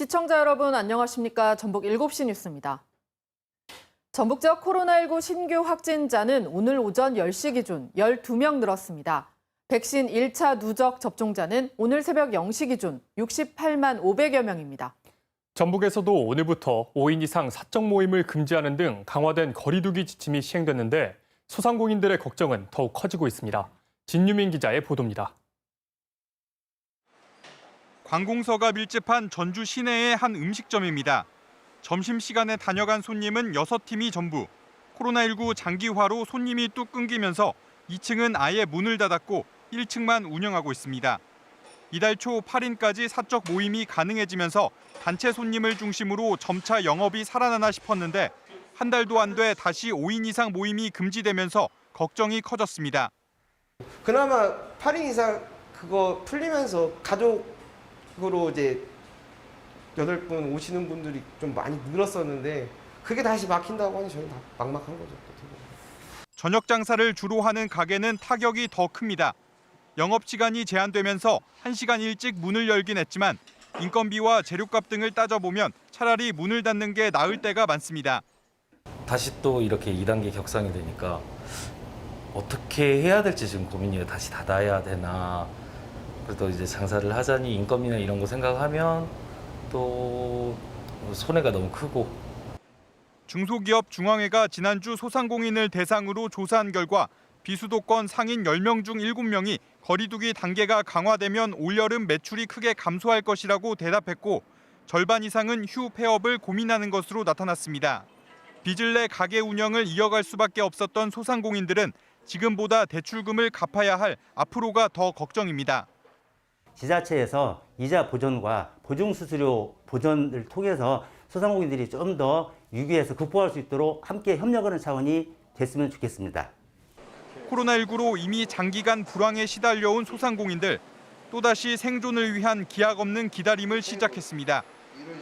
시청자 여러분 안녕하십니까? 전북 7시 뉴스입니다. 전북 지역 코로나19 신규 확진자는 오늘 오전 10시 기준 12명 늘었습니다. 백신 1차 누적 접종자는 오늘 새벽 0시 기준 68만 500여 명입니다. 전북에서도 오늘부터 5인 이상 사적 모임을 금지하는 등 강화된 거리두기 지침이 시행됐는데 소상공인들의 걱정은 더욱 커지고 있습니다. 진유민 기자의 보도입니다. 관공서가 밀집한 전주 시내의 한 음식점입니다. 점심시간에 다녀간 손님은 6팀이 전부. 코로나19 장기화로 손님이 뚝 끊기면서 2층은 아예 문을 닫았고 1층만 운영하고 있습니다. 이달 초 8인까지 사적 모임이 가능해지면서 단체 손님을 중심으로 점차 영업이 살아나나 싶었는데 한 달도 안 돼 다시 5인 이상 모임이 금지되면서 걱정이 커졌습니다. 그나마 8인 이상 그거 풀리면서 가족 으로 이제 8분 오시는 분들이 좀 많이 늘었었는데 그게 다시 막힌다고 하니 저는 다 막막한 거죠. 저녁 장사를 주로 하는 가게는 타격이 더 큽니다. 영업 시간이 제한되면서 1시간 일찍 문을 열긴 했지만 인건비와 재료값 등을 따져보면 차라리 문을 닫는 게 나을 때가 많습니다. 다시 또 이렇게 2단계 격상이 되니까 어떻게 해야 될지 지금 고민이에요. 다시 닫아야 되나. 그래도 이제 장사를 하자니 인건비나 이런 거 생각하면 또 손해가 너무 크고 중소기업 중앙회가 지난주 소상공인을 대상으로 조사한 결과 비수도권 상인 10명 중 7명이 거리두기 단계가 강화되면 올여름 매출이 크게 감소할 것이라고 대답했고 절반 이상은 휴 폐업을 고민하는 것으로 나타났습니다. 빚을 내 가게 운영을 이어갈 수밖에 없었던 소상공인들은 지금보다 대출금을 갚아야 할 앞으로가 더 걱정입니다. 지자체에서 이자 보전과 보증 수수료 보전을 통해서 소상공인들이 좀 더 위기에서 극복할 수 있도록 함께 협력하는 차원이 됐으면 좋겠습니다. 코로나19로 이미 장기간 불황에 시달려온 소상공인들 또다시 생존을 위한 기약 없는 기다림을 시작했습니다.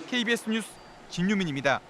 KBS 뉴스 진유민입니다.